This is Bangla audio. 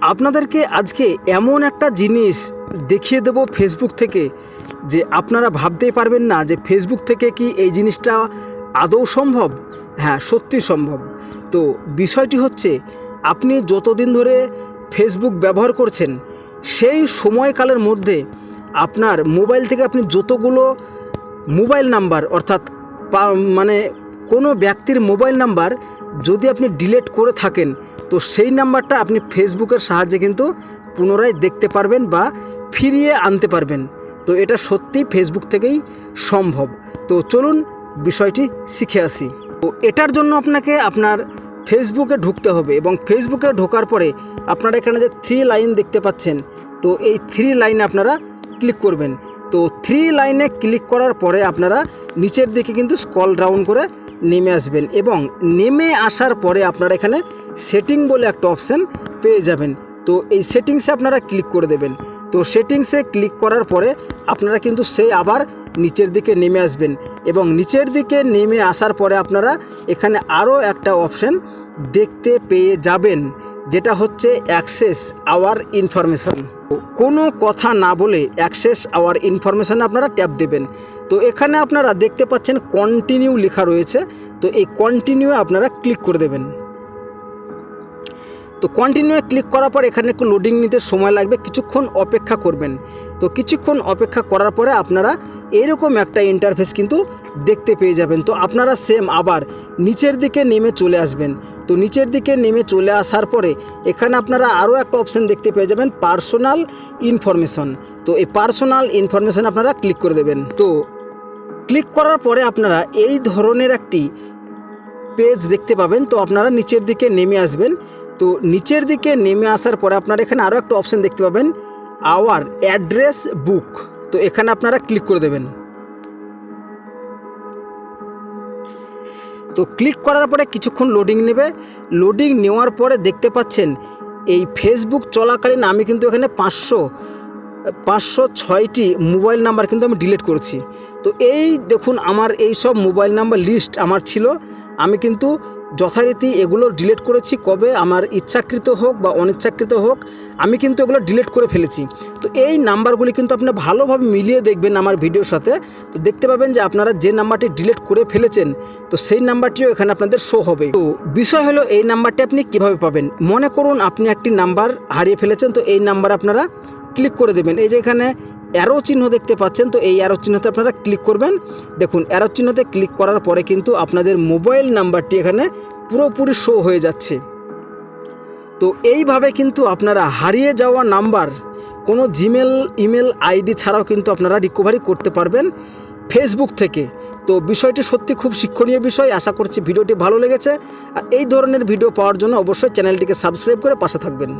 আপনাদেরকে আজকে এমন একটা জিনিস দেখিয়ে দেব ফেসবুক থেকে যে আপনারা ভাবতেই পারবেন না যে ফেসবুক থেকে কি এই জিনিসটা আদৌ সম্ভব? হ্যাঁ সত্যি সম্ভব। তো বিষয়টি হচ্ছে, আপনি যতদিন ধরে ফেসবুক ব্যবহার করছেন, সেই সময়কালের মধ্যে আপনার মোবাইল থেকে আপনি যতগুলো মোবাইল নাম্বার, অর্থাৎ মানে কোনো ব্যক্তির মোবাইল নাম্বার যদি আপনি ডিলিট করে থাকেন, তো সেই নাম্বারটা আপনি ফেসবুকের সাহায্যে কিন্তু পুনরায় দেখতে পারবেন বা ফিরিয়ে আনতে পারবেন। তো এটা সত্যি ফেসবুক থেকেই সম্ভব। তো চলুন বিষয়টি শিখে আসি। তো এটার জন্য আপনাকে আপনার ফেসবুকে ঢুকতে হবে এবং ফেসবুকে ঢোকার পরে আপনারা এখানে যে থ্রি লাইন দেখতে পাচ্ছেন, তো এই থ্রি লাইনে আপনারা ক্লিক করবেন। তো থ্রি লাইনে ক্লিক করার পরে আপনারা নিচের দিকে কিন্তু স্কল ডাউন করে নেমে আসবেন এবং নেমে আসার পরে আপনারা এখানে সেটিং বলে একটা অপশান পেয়ে যাবেন। তো এই সেটিংসে আপনারা ক্লিক করে দেবেন। তো সেটিংসে ক্লিক করার পরে আপনারা কিন্তু সেই আবার নিচের দিকে নেমে আসবেন এবং নিচের দিকে নেমে আসার পরে আপনারা এখানে আরও একটা অপশান দেখতে পেয়ে যাবেন। যেটা হচ্ছে অ্যাক্সেস আওয়ার ইনফরমেশন কোনো কথা না বলে অ্যাক্সেস আওয়ার ইনফরমেশানে আপনারা ট্যাপ দেবেন। তো এখানে আপনারা দেখতে পাচ্ছেন কন্টিনিউ লেখা রয়েছে। তো এই কন্টিনিউ আপনারা ক্লিক করে দেবেন। তো কন্টিনিউ ক্লিক করার পর এখানে একটু লোডিং নিতে সময় লাগবে। কিছুক্ষণ অপেক্ষা করবেন। তো কিছুক্ষণ অপেক্ষা করার পরে আপনারা এরকম একটা ইন্টারফেস কিন্তু দেখতে পেয়ে যাবেন। তো আপনারা সেম আবার নিচের দিকে নেমে চলে আসবেন। তো নিচের দিকে নেমে চলে আসার পরে এখানে আপনারা আরও একটা অপশান দেখতে পেয়ে যাবেন পার্সোনাল ইনফরমেশন তো এই পার্সোনাল ইনফরমেশন আপনারা ক্লিক করে দেবেন। তো ক্লিক করার পরে আপনারা এই ধরনের একটি পেজ দেখতে পাবেন। তো আপনারা নিচের দিকে নেমে আসবেন। তো নিচের দিকে নেমে আসার পরে আপনারা এখানে আরও একটা অপশান দেখতে পাবেন আওয়ার অ্যাড্রেস বুক তো এখানে আপনারা ক্লিক করে দেবেন। তো ক্লিক করার পরে কিছুক্ষণ লোডিং নেবে। লোডিং নেওয়ার পরে দেখতে পাচ্ছেন, এই ফেসবুক চলাকালীন আমি কিন্তু এখানে পাঁচশো পাঁচশো ছয়টি মোবাইল নাম্বার কিন্তু আমি ডিলিট করছি। তো এই দেখুন, আমার এই সব মোবাইল নাম্বার লিস্ট আমার ছিল। আমি কিন্তু যথারীতি এগুলো ডিলিট করেছি কবে আমার ইচ্ছাকৃত হোক বা অনিচ্ছাকৃত হোক, আমি কিন্তু এগুলো ডিলিট করে ফেলেছি। তো এই নাম্বারগুলি কিন্তু আপনি ভালোভাবে মিলিয়ে দেখবেন আমার ভিডিওর সাথে। তো দেখতে পাবেন যে আপনারা যে নাম্বারটি ডিলিট করে ফেলেছেন, তো সেই নাম্বারটিও এখানে আপনাদের শো হবে। তো বিষয় হলো এই নাম্বারটি আপনি কীভাবে পাবেন? মনে করুন আপনি একটি নাম্বার হারিয়ে ফেলেছেন, তো এই নাম্বার আপনারা ক্লিক করে দেবেন। এই যে এখানে অ্যারো চিহ্ন দেখতে পাচ্ছেন, তো এই অ্যারো চিহ্নতে আপনারা ক্লিক করবেন। দেখুন অ্যারো চিহ্নতে ক্লিক করার পরে কিন্তু আপনাদের মোবাইল নাম্বারটি এখানে পুরোপুরি শো হয়ে যাচ্ছে। তো এইভাবে কিন্তু আপনারা হারিয়ে যাওয়া নাম্বার কোনো জিমেল ইমেল আইডি ছাড়াও কিন্তু আপনারা রিকভারি করতে পারবেন ফেসবুক থেকে। তো বিষয়টি সত্যি খুব শিক্ষণীয় বিষয়, আশা করছি ভিডিওটি ভালো লেগেছে। আর এই ধরনের ভিডিও পাওয়ার জন্য অবশ্যই চ্যানেলটিকে সাবস্ক্রাইব করে পাশে থাকবেন।